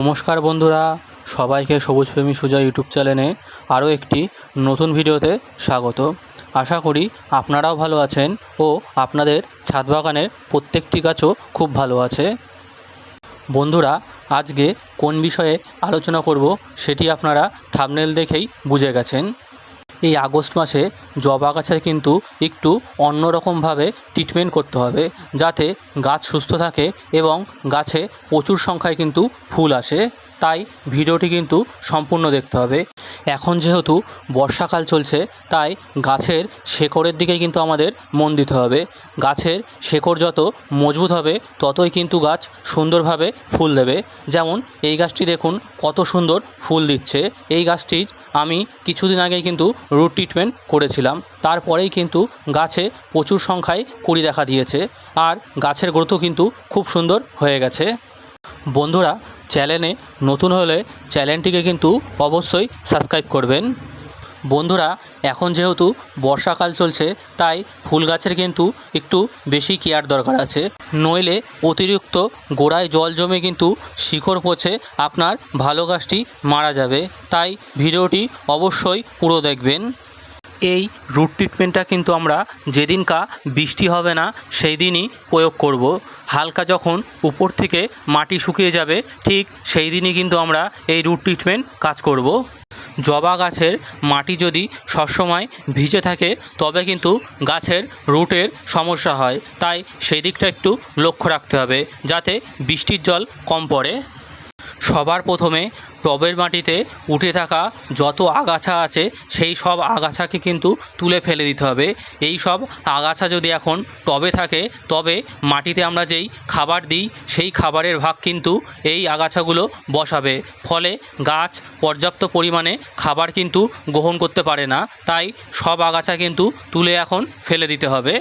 নমস্কার বন্ধুরা, সবাইকে সবুজপ্রেমী সুজা ইউটিউব চ্যানেলে আরও একটি নতুন ভিডিওতে স্বাগত। আশা করি আপনারাও ভালো আছেন ও আপনাদের ছাদ বাগানের প্রত্যেকটি গাছও খুব ভালো আছে। বন্ধুরা, আজকে কোন বিষয়ে আলোচনা করব সেটি আপনারা থামনেল দেখেই বুঝে গেছেন। এই আগস্ট মাসে জবা গাছের কিন্তু একটু অন্যরকমভাবে ট্রিটমেন্ট করতে হবে, যাতে গাছ সুস্থ থাকে এবং গাছে প্রচুর সংখ্যায় কিন্তু ফুল আসে। তাই ভিডিওটি কিন্তু সম্পূর্ণ দেখতে হবে। এখন যেহেতু বর্ষাকাল চলছে, তাই গাছের শেকড়ের দিকে কিন্তু আমাদের মন দিতে হবে। গাছের শেকড় যত মজবুত হবে, ততই কিন্তু গাছ সুন্দরভাবে ফুল দেবে। যেমন এই গাছটি দেখুন, কত সুন্দর ফুল দিচ্ছে। এই গাছটির আমি কিছুদিন আগে কিন্তু রুট ট্রিটমেন্ট করেছিলাম। তারপরেই কিন্তু গাছে প্রচুর সংখ্যায় কুড়ি দেখা দিয়েছে আর গাছের গ্রোথও কিন্তু খুব সুন্দর হয়ে গেছে। বন্ধুরা চ্যানেলে নতুন হলে চ্যানেলটিকে কিন্তু অবশ্যই সাবস্ক্রাইব করবেন। বন্ধুরা, এখন যেহেতু বর্ষাকাল চলছে, তাই ফুল গাছের কিন্তু একটু বেশি কেয়ার দরকার আছে। নইলে অতিরিক্ত গোড়ায় জল জমে কিন্তু শিকড় পচে আপনার ভালো গাছটি মারা যাবে। তাই ভিডিওটি অবশ্যই পুরো দেখবেন। এই রুট ট্রিটমেন্টটা কিন্তু আমরা যেদিনকা বৃষ্টি হবে না, সেই দিনই প্রয়োগ করব। হালকা যখন উপর থেকে মাটি শুকিয়ে যাবে, ঠিক সেই দিনই কিন্তু আমরা এই রুট ট্রিটমেন্ট কাজ করব। জবা গাছের মাটি যদি সবসময় ভিজে থাকে, তবে কিন্তু গাছের রুটের সমস্যা হয়। তাই সেই দিকটা একটু লক্ষ্য রাখতে হবে, যাতে বৃষ্টির জল কম পড়ে। সবার প্রথমে টবের মাটিতে উঠে থাকা যত আগাছা আছে, সেই সব আগাছাকে কিন্তু তুলে ফেলে দিতে হবে। এই সব আগাছা যদি এখন টবে থাকে, তবে মাটিতে আমরা যেই খাবার দিই, সেই খাবারের ভাগ কিন্তু এই আগাছাগুলো বসাবে। ফলে গাছ পর্যাপ্ত পরিমাণে খাবার কিন্তু গ্রহণ করতে পারে না। তাই সব আগাছা কিন্তু তুলে এখন ফেলে দিতে হবে।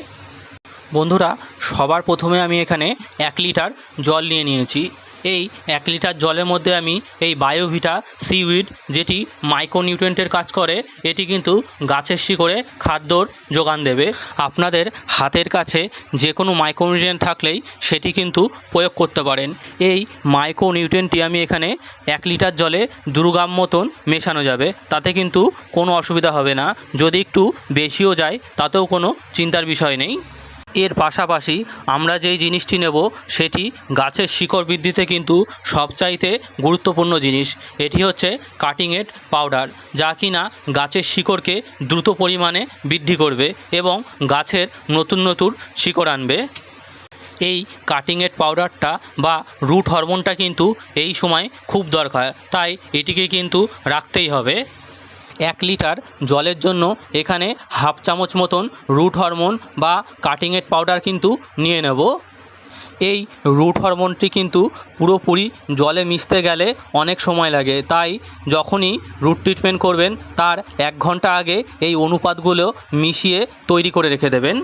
বন্ধুরা, সবার প্রথমে আমি এখানে এক লিটার জল নিয়ে নিয়েছি। এই এক লিটার জলের মধ্যে আমি এই বায়োভিটা সিউইড যেটি মাইক্রোনিউট্রেন্টের কাজ করে, এটি কিন্তু গাছের শিকড়ে খাদ্যর যোগান দেবে। আপনাদের হাতের কাছে যে কোনো মাইক্রোনিউট্রেন্ট থাকলেই সেটি কিন্তু প্রয়োগ করতে পারেন। এই মাইক্রোনিউট্রেন্টটি আমি এখানে এক লিটার জলে দুর্গাম মতন মেশানো যাবে। তাতে কিন্তু কোনো অসুবিধা হবে না। যদি একটু বেশিও যায়, তাতেও কোনো চিন্তার বিষয় নেই। এর পাশাপাশি আমরা যেই জিনিসটি নেব সেটি গাছের শিকড় বৃদ্ধিতে কিন্তু সবচাইতে গুরুত্বপূর্ণ জিনিস। এটি হচ্ছে কাটিংয়েড পাউডার যা কিনা গাছের শিকড়কে দ্রুত পরিমাণে বৃদ্ধি করবে এবং গাছের নতুন নতুন শিকড় আনবে। এই কাটিংয়েড পাউডারটা বা রুট হরমোনটা কিন্তু এই সময় খুব দরকার, তাই এটিকে কিন্তু রাখতেই হবে। এক লিটার জলের জন্য এখানে হাফ চামচ মতন রুট হরমোন বা কাটিংয়ের পাউডার কিন্তু নিয়ে নেব। এই রুট হরমোনটি কিন্তু পুরোপুরি জলে মিশতে গেলে অনেক সময় লাগে। তাই যখনই রুট ট্রিটমেন্ট করবেন, তার এক ঘণ্টা আগে এই অনুপাতগুলো মিশিয়ে তৈরি করে রেখে দেবেন।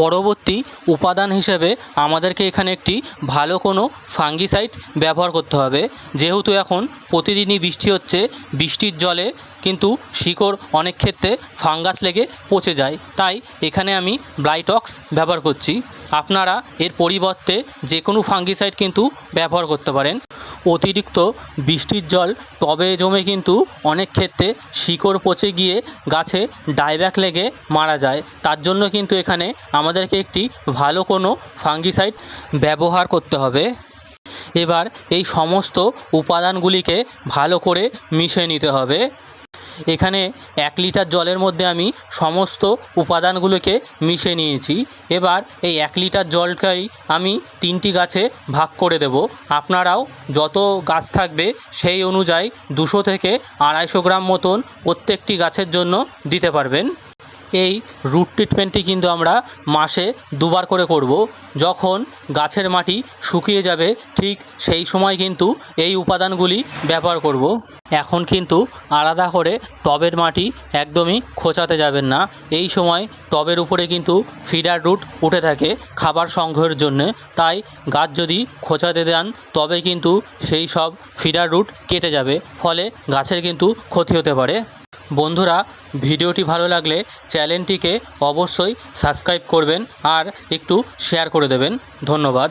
পরবর্তী উপাদান হিসেবে আমাদেরকে এখানে একটি ভালো কোনো ফাঙ্গিসাইড ব্যবহার করতে হবে। যেহেতু এখন প্রতিদিনই বৃষ্টি হচ্ছে, বৃষ্টির জলে কিন্তু শিকড় অনেক ক্ষেত্রে ফাঙ্গাস লেগে পচে যায়। তাই এখানে আমি ব্লাইটক্স ব্যবহার করছি। আপনারা এর পরিবর্তে যে কোনো ফাঙ্গিসাইড কিন্তু ব্যবহার করতে পারেন। অতিরিক্ত বৃষ্টির জল টবে জমে কিন্তু অনেক ক্ষেত্রে শিকড় পচে গিয়ে গাছে ডাইব্যাক লেগে মারা যায়। তার জন্য কিন্তু এখানে আমাদেরকে একটি ভালো কোনো ফাঙ্গিসাইড ব্যবহার করতে হবে। এবার এই সমস্ত উপাদানগুলিকে ভালো করে মিশিয়ে নিতে হবে। এখানে এক লিটার জলের মধ্যে আমি সমস্ত উপাদানগুলোকে মিশে নিয়েছি। এবার এই এক লিটার জলটাই আমি তিনটি গাছে ভাগ করে দেব। আপনারাও যত গাছ থাকবে সেই অনুযায়ী দুশো থেকে আড়াইশো গ্রাম মতন প্রত্যেকটি গাছের জন্য দিতে পারবেন। এই রুট ট্রিটমেন্টটি কিন্তু আমরা মাসে দুবার করে করব। যখন গাছের মাটি শুকিয়ে যাবে, ঠিক সেই সময় কিন্তু এই উপাদানগুলি ব্যবহার করব। এখন কিন্তু আলাদা করে টবের মাটি একদমই খোঁচাতে যাবেন না। এই সময় টবের উপরে কিন্তু ফিডার রুট উঠে থাকে খাবার সংগ্রহের জন্য। তাই গাছ যদি খোঁচাতে দেন, তবে কিন্তু সেই সব ফিডার রুট কেটে যাবে। ফলে গাছের কিন্তু ক্ষতি হতে পারে। বন্ধুরা ভিডিওটি ভালো লাগলে চ্যানেলটিকে অবশ্যই সাবস্ক্রাইব করবেন আর একটু শেয়ার করে দেবেন। ধন্যবাদ।